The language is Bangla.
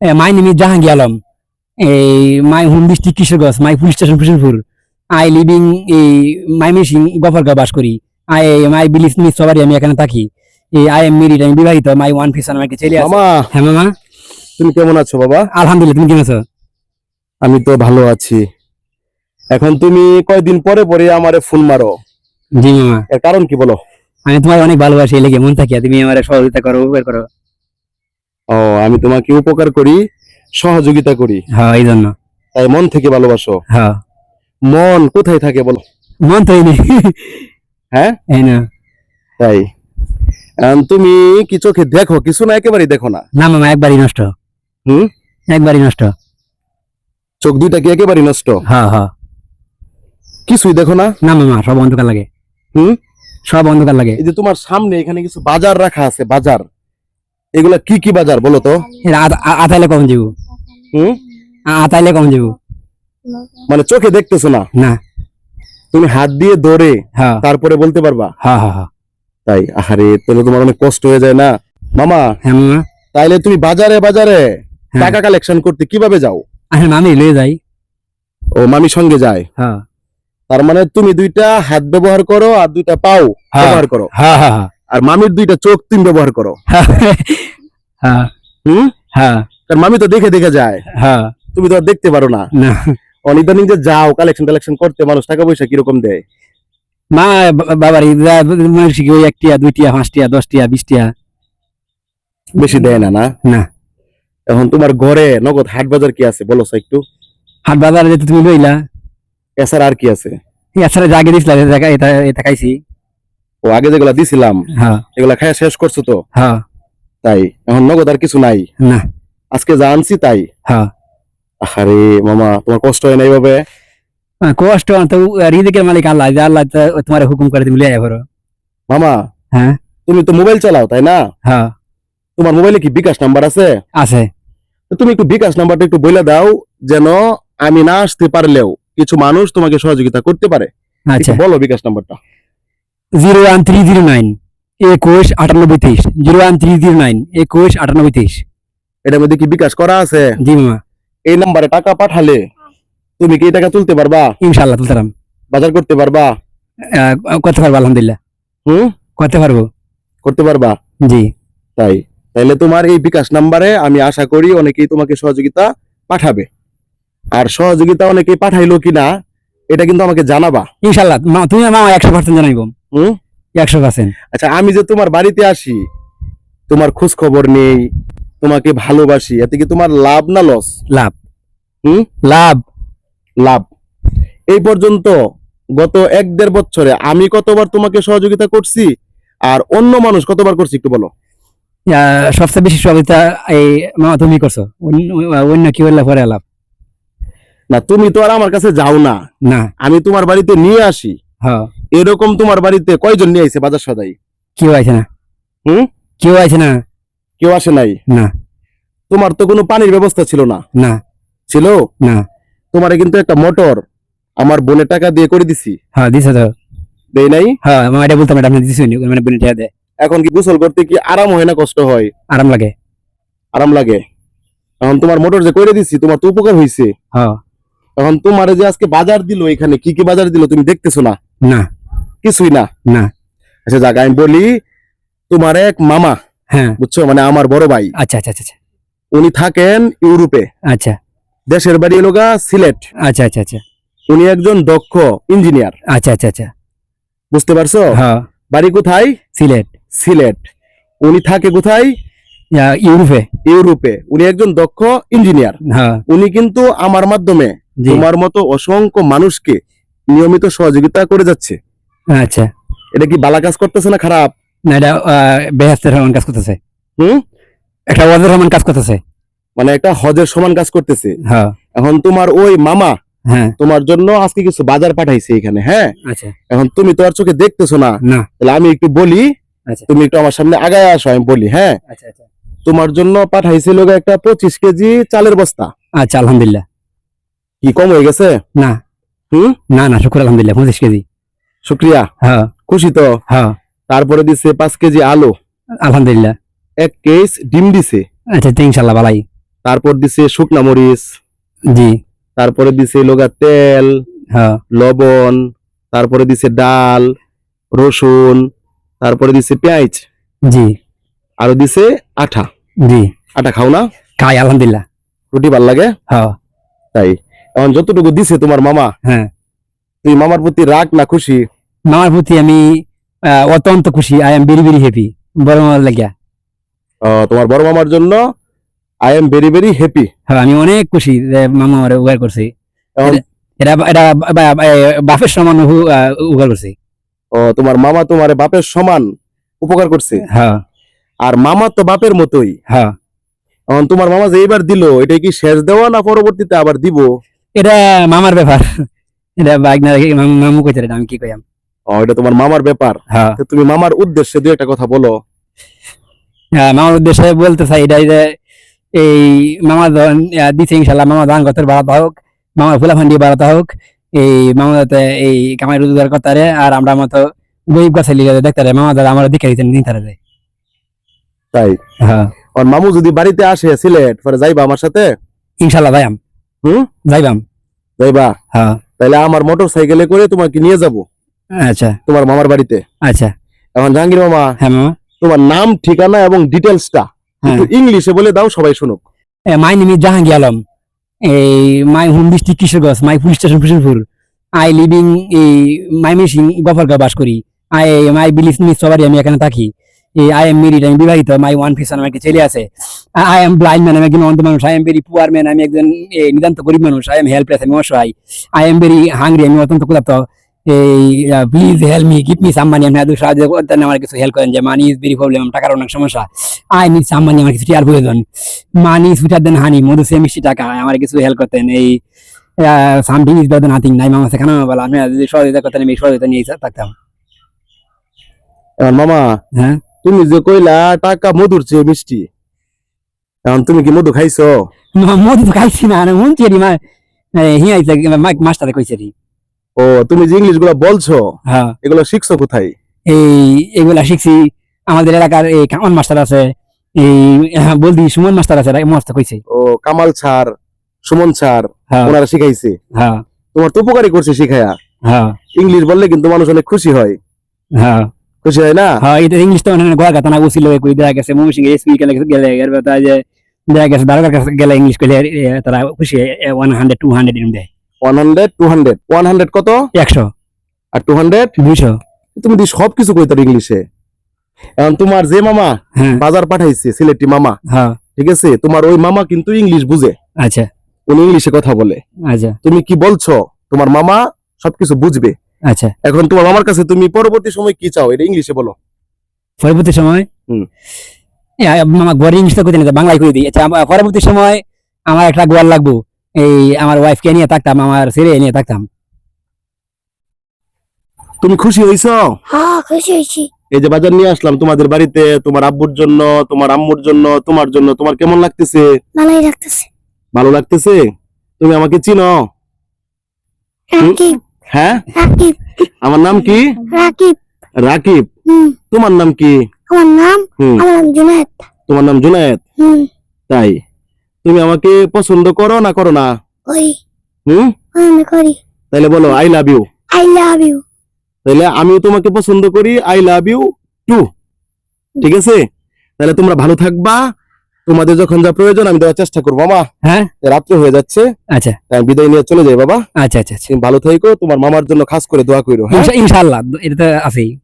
My name is Jahangir Alam. এই my home district Kishoreganj my police station Kushalpur I living এই মাই মিসিং গফরগাঁও বাস করি। আই মাই বিলিস মিস সবারই আমি এখানে থাকি। এই আই এম মেরিড আমি বিবাহিত মাই ওয়ান ফিস আমাকে ছেলে আছে। মামা! হ্যাঁ মামা? তুমি কেমন আছো বাবা? আলহামদুলিল্লাহ তুমি কেমন আছো? আমি তো ভালো আছি। এখন তুমি কয়দিন পরে পরে আমারে ফোন মারো। জি মামা। এর কারণ কি বলো? আমি তোমার অনেক ভালোবাসি এই লেগে মন থাকি তুমি আমার সহযোগিতা করো উপকার করো। ও আমি তোমাকে উপকার করি সহযোগিতা করি। হ্যাঁ এই জন্য তাই মন থেকে ভালোবাসো। হ্যাঁ। মন কোথায় থাকে বলো? মন তো নেই। হ্যাঁ? এই না। তাই। তুমি কি চোখে দেখো? কিছু না একেবারেই দেখো না। না মামা একবারই নষ্ট। হুম? একবারই নষ্ট। চোখ দুইটা কি একেবারেই নষ্ট? হ্যাঁ হ্যাঁ। কিছুই দেখো না? না মামা সব অন্ধকার লাগে। হুম? সব অন্ধকার লাগে। এই যে তোমার সামনে এখানে কিছু বাজার রাখা আছে বাজার। এগুলা কি কি বাজার বলো তো? আতাইলে কম যাব হুম? আতাইলে কম যাব মানে চোখে দেখতেছো না? না। তুমি হাত দিয়ে ধরে হ্যাঁ। তারপরে বলতে পারবা? হ্যাঁ হ্যাঁ হ্যাঁ। তাই? আহারে তাহলে তোমার অনেক কষ্ট হয়ে যায় না? মামা হ্যাঁ তাইলে তুমি বাজারে বাজারে। টাকা কালেকশন করতে কীভাবে যাও? মামি লয়ে যাই। ও মামি সঙ্গে যায়? হ্যাঁ। তার মানে তুমি দুইটা হাত ব্যবহার করো আর দুইটা পাও। ব্যবহার করো। হ্যাঁ হ্যাঁ হ্যাঁ। আর মামির দুইটা চোখ তুমি ব্যবহার করো। হ্যাঁ। হুম? হ্যাঁ। কারণ মামি তো দেখে দেখে যায়। হ্যাঁ। তুমি তো আর দেখতে পারো না। না। অনিদানিং যে যাও কালেকশন কালেকশন করতে মানুষ টাকা পয়সা কীরকম দেয়? মা বাবার মানুষ ওই একটিয়া দুইটিয়া পাঁচটিয়া দশটিয়া বিশটিয়া? বেশি দেয় না না? না। এখন তোমার ঘরে নগদ হাট বাজার কি আছে? বলো একটু। হাট বাজারে যেতে তুমি লইলা? এছাড়া আর কি আছে? এছাড়া জাগে দিছিলা এটা এটা খাইছি। ও আগে যেগুলা দিছিলাম হ্যাঁ। এগুলা খাইয়া শেষ করছ তো? হ্যাঁ। তাই এখন নগদ আর কিছু নাই। না। আজকে যা আনছি তাই। হ্যাঁ। আরে মামা তোমার কষ্ট হয় না এইভাবে? কষ্ট তো রিজিকের মালিক আল্লাহ যে আল্লাহ তোমার হুকুম করে তুমি লিয়ে করো মামা হ্যাঁ। তুমি তো মোবাইল চালাও তাই না? হ্যাঁ। তোমার মোবাইলে কি বিকাশ নাম্বার আছে? আছে। তুমি একটু বিকাশ নাম্বারটা একটু বলে দাও যেন আমি না আসতে পারলেও কিছু মানুষ তোমাকে সহযোগিতা করতে পারে। আচ্ছা। বলো বিকাশ নাম্বারটা। Zero one three zero nine. একুশ আটানব্বই তেইশ zero one three zero nine একুশ আটানব্বই তেইশ। এটার মধ্যে কি বিকাশ করা আছে? জি মামা। এই নাম্বারে টাকা পাঠালে তুমি কি এই টাকা তুলতে পারবা? ইনশাল্লাহ তুলতাম বাজার করতে পারবা? করতে পারব আলহামদুলিল্লাহ। হুম? করতে পারব। করতে পারবা? জি। তাই। তাইলে তোমার এই বিকাশ নাম্বারে আমি আশা করি অনেকেই তোমাকে সহযোগিতা পাঠাবে। আর সহযোগিতা অনেকেই পাঠাইলো কিনা এটা কিন্তু আমাকে জানাবা। ইনশাল্লাহ মা- তুমি মামা একশো পার্সেন্ট জানাইব। হুম? একশো পার্সেন্ট। আচ্ছা আমি যে তোমার বাড়িতে আসি তোমার খোঁজ খবর নেই তোমাকে ভালোবাসি এতে কি তোমার লাভ না লস? লাভ। হুম? লাভ। লাভ। এই পর্যন্ত গত এক দেড় বছরে আমি কতবার তোমাকে সহযোগিতা করছি আর অন্য মানুষ কতবার করছি একটু বলো। সবচেয়ে বেশি সহযোগিতা এই মামা তুমি করছ অন্য অন্য কি বললে পরে লাভ? না তুমি তো আর আমার কাছে যাও না। না। আমি তোমার বাড়িতে নিয়ে আসি। হ্যাঁ। এরকম তোমার বাড়িতে কয়জন নিয়ে আইছে বাজার সদাই? কেউ আছে না। হুম? কেউ আছে না। কেউ আসে নাই? না। তোমার তো কোনো পানির ব্যবস্থা ছিল না? না। ছিল? না। তোমারে কিন্তু একটা মোটর আমার বোনের টাকা দিয়ে করে দিছি। হ্যাঁ দিছে তো। দেই নাই? হ্যাঁ মামা এটা বলতাম এটা আপনি দিছি মানে বলে টিয়া দেয়। এখন কি গোসল করতে কি আরাম হয় না কষ্ট হয়? আরাম লাগে। আরাম লাগে। এখন তোমার মোটর যে করে দিছি তোমার তো উপকার হয়েছে হ্যাঁ। এখন তোমার যে আজকে বাজার দিল এখানে কি কি বাজার দিল তুমি দেখতেছো না? না। কিছুই না। না। আচ্ছা যাক আমি বলি তোমার এক মামা হ্যাঁ। বুঝছ? মানে আমার বড় ভাই। আচ্ছা আচ্ছা আচ্ছা আচ্ছা। উনি থাকেন ইউরোপে। আচ্ছা। দেশের বাড়ি এলোগা সিলেট। আচ্ছা আচ্ছা আচ্ছা। উনি একজন দক্ষ ইঞ্জিনিয়ার। আচ্ছা আচ্ছা আচ্ছা। বুঝতে পারছ? হ্যাঁ। বাড়ি কোথায়? সিলেট। সিলেট। উনি থাকে কোথায়? ইউরোপে। ইউরোপে। উনি একজন দক্ষ ইঞ্জিনিয়ার। হ্যাঁ। উনি কিন্তু আমার মাধ্যমে তোমার মতো অসংখ্য মানুষকে নিয়মিত সহযোগিতা করে যাচ্ছে। আচ্ছা। এটা কি বালা কাজ করতেছে না খারাপ? না এটা বেহাস্তের রহমান কাজ করতেছে। হুম? একটা ওয়াজের রহমান কাজ করতেছে। মানে একটা হজের সমান কাজ করতেছে। হ্যাঁ। এখন তোমার ওই মামা হ্যাঁ। তোমার জন্য আজকে কিছু বাজার পাঠাইছে এখানে হ্যাঁ? আচ্ছা। এখন তুমি তো আর চোখে দেখতেছো না। না। তাহলে আমি একটু বলি আচ্ছা। তুমি একটু আমার সামনে আগায় আসো আমি বলি হ্যাঁ? আচ্ছা আচ্ছা। তোমার জন্য পাঠাইছিল একটা পঁচিশ কেজি চালের বস্তা। আচ্ছা আলহামদুলিল্লাহ। কি কম হয়ে গেছে? না। হুম? না না শুক্র আলহামদুলিল্লাহ পঁচিশ কেজি। শুক্রিয়া। হ্যাঁ। খুশি তো? হ্যাঁ। তারপরে দিছে পাঁচ কেজি আলু। আলহামদুলিল্লাহ। এক কেস ডিম দিছে। আচ্ছা ইনশাল্লাহ বালাই তারপর দিছে শুকনা মরিচ। জি। তারপরে দিছে লোগা তেল। হ্যাঁ। লবণ। তারপরে দিছে ডাল রসুন। তারপরে দিছে পেঁয়াজ। জি। আর দিছে আঠা। জি। আটা খাও না? খাই আলহামদুলিল্লাহ। রুটি ভালো লাগে? হ্যাঁ। তাই। এখন যতটুকু দিছে তোমার মামা হ্যাঁ। তুই মামার প্রতি রাগ না খুশি? মামার প্রতি আমি অত্যন্ত খুশি। I am very very happy বড় মামার লাগিয়া। তোমার বড় মামার জন্য I am very very happy হ্যাঁ আমি অনেক খুশি যে মামা আমার উপকার করছে। এটা এটা বাপের সমান উপকার করছে। তোমার মামা তোমার বাপের সমান উপকার করছে? হ্যাঁ। আর মামা তো বাপের মতোই। হ্যাঁ। তোমার মামা যে এইবার দিল এটা কি শেষ দেওয়া না পরবর্তীতে আবার দিব? এটা মামার ব্যাপার। এটা বাইক না মামু- কইতে আমি কি কইয়াম? ও এটা তোমার মামার ব্যাপার? হ্যাঁ। তো তুমি মামার উদ্দেশ্যে দুই একটা কথা বলো। হ্যাঁ, মামার উদ্দেশ্যে বলতে চাই এটা যে এই মামা দিচ্ছে ইনশাল্লাহ মামা ধান গতের বাড়াতে হোক ফুলা ফান্ডি বাড়াতে হোক এই মামা যাতে এই কামাই রোজগার করতে পারে আর আমরা মতো গরিব গাছে লিগে দেখতে পারে মামা দাদা আমার দিকে দিতে নিতে পারে তাই? হ্যাঁ। আর মামু যদি বাড়িতে আসে সিলেট পরে যাইবা আমার সাথে? ইনশাল্লাহ যাইম হুম? যাইবাম। যাইবা? হ্যাঁ। তাহলে আমার মোটর সাইকেলে করে তোমাকে নিয়ে যাব। আচ্ছা। তোমার মামার বাড়িতে? আচ্ছা। এখন জাহাঙ্গীর মামা হ্যাঁ মামা। তোমার নাম ঠিকানা এবং ডিটেলসটা হ্যাঁ। একটু ইংলিশে বলে দাও সবাই শুনুক। My name is Jahangir Alam. এই my home district Kishoreganj my police station Fusulpur I living এই মাই মিসিং গফরগাঁও বাস করি। আই মাই বিলিভ মিস সবারই আমি এখানে থাকি। এই আই এম মেরিড আমি বিবাহিত মাই ওয়ান ফিস আমার ছেলে আছে। আই এম ব্লাইন্ড ম্যান আমি একজন অন্ধ মানুষ। I am very poor man আমি একজন নিতান্ত গরিব মানুষ। আই এম হেল্পলেস আমি অসহায়। আই এম ভেরি হাংরি আমি অত্যন্ত ক্ষুধার্ত। এই please help me give me some money আমি আদৌ সাহায্য করতেন আমার কিছু হেল্প করেন যে মানি ইজ ভেরি প্রবলেম টাকার অনেক সমস্যা। আই নিড সাম মানি আমার কিছু টিয়ার প্রয়োজন। মানি সুইটার দেন হানি মধু সে মিষ্টি টাকা আমার কিছু হেল্প করতেন। এই সামথিং ইজ বেটার নাথিং নাই মামা সেখানে বলা আমি যদি সহযোগিতা করতেন আমি সহযোগিতা নিয়ে থাকতাম। মামা হ্যাঁ? তুমি যে কইলা টাকা মধুর চেয়ে মিষ্টি এখন তুমি কি মধু খাইছো? মধু খাইছি না মন চেরি মা। হিয়াই মাস্টারে কইছে ও তুমি যে ইংলিশগুলো বলছো হ্যাঁ। এগুলো শিখছো কোথায়? এই এগুলা শিখছি আমাদের এলাকার এই কামান মাস্টার আছে এই হ্যাঁ, বলদি সুমন মাস্টার আছে মস্ত কইছে। ও কামাল স্যার সুমন স্যার হ্যাঁ। ওনারা শিখাইছে। হ্যাঁ। তোমার তো উপকারী করছে শিখায়া। হ্যাঁ। ইংলিশ বললে কিন্তু মানুষ অনেক খুশি হয়। হ্যাঁ। খুশি হয় না? হ্যাঁ এটা ইংলিশ তো অনেক গোয়া কথা না উছিল কই দেখা গেছে মমি সিং এসপি গেলে গেলে এর কথা যে দেখা গেছে দারোগার কাছে গেলে ইংলিশ কইলে তারা খুশি ওয়ান হান্ড্রেড টু হান্ড্রেড এরম দেয়। One hundred two hundred one hundred কত? একশো। আর টু হান্ড্রেড দুইশো। তুমি দি সব কিছু কইতার ইংলিশে। এখন তোমার যে মামা হ্যাঁ। বাজার পাঠাইছে সিলেটি মামা হ্যাঁ। ঠিক আছে? তোমার ওই মামা কিন্তু ইংলিশ বুঝে। আচ্ছা। উনি ইংলিশে কথা বলে। আচ্ছা। তুমি কি বলছো? তোমার মামা সবকিছু বুঝবে। আচ্ছা। এখন তোমার মামার কাছে তুমি পরবর্তী সময় কি চাও? এটা ইংলিশে বলো। পরবর্তী সময়? কইতে না বাংলায় কই দিই? আচ্ছা পরবর্তী সময় আমার একটা গোয়াল লাগবো। এই আমার ওয়াইফকে নিয়ে থাকতাম আমার ছেলে নিয়ে থাকতাম। তুমি খুশি হইছো? হ্যাঁ খুশি হয়েছি। এই যে বাজার নিয়ে আসলাম তোমাদের বাড়িতে তোমার আব্বুর জন্য তোমার আম্মুর জন্য তোমার জন্য তোমার কেমন লাগতেছে? ভালোই লাগতেছে। ভালো লাগতেছে? তুমি আমাকে চিনো? রাকিব। হ্যাঁ? রাকিব। আমার নাম কি? রাকিব। রাকিব? তোমার নাম কি? আমার নাম আমার নাম জুনায়েদ। তোমার নাম জুনায়েদ? হুম। তাই? তুমি আমাকে পছন্দ করো না করো না? করি। হুম? আমি করি। তাইলে বলো I love you I love you তাইলে আমিও তোমাকে পছন্দ করি আই লাভ ইউ টু ঠিক আছে? তাহলে তোমরা ভালো থাকবা। তোমাদের যখন যা প্রয়োজন আমি দেওয়ার চেষ্টা করব মামা হ্যাঁ? রাত্রে হয়ে যাচ্ছে। আচ্ছা। তাই আমি বিদায় নিয়ে চলে যাই বাবা। আচ্ছা আচ্ছা আচ্ছা। তুমি ভালো থাকো তোমার মামার জন্য খাস করে দোয়া করো হ্যাঁ? ইনশা- ইনশাআল্লাহ এটা তো আছেই।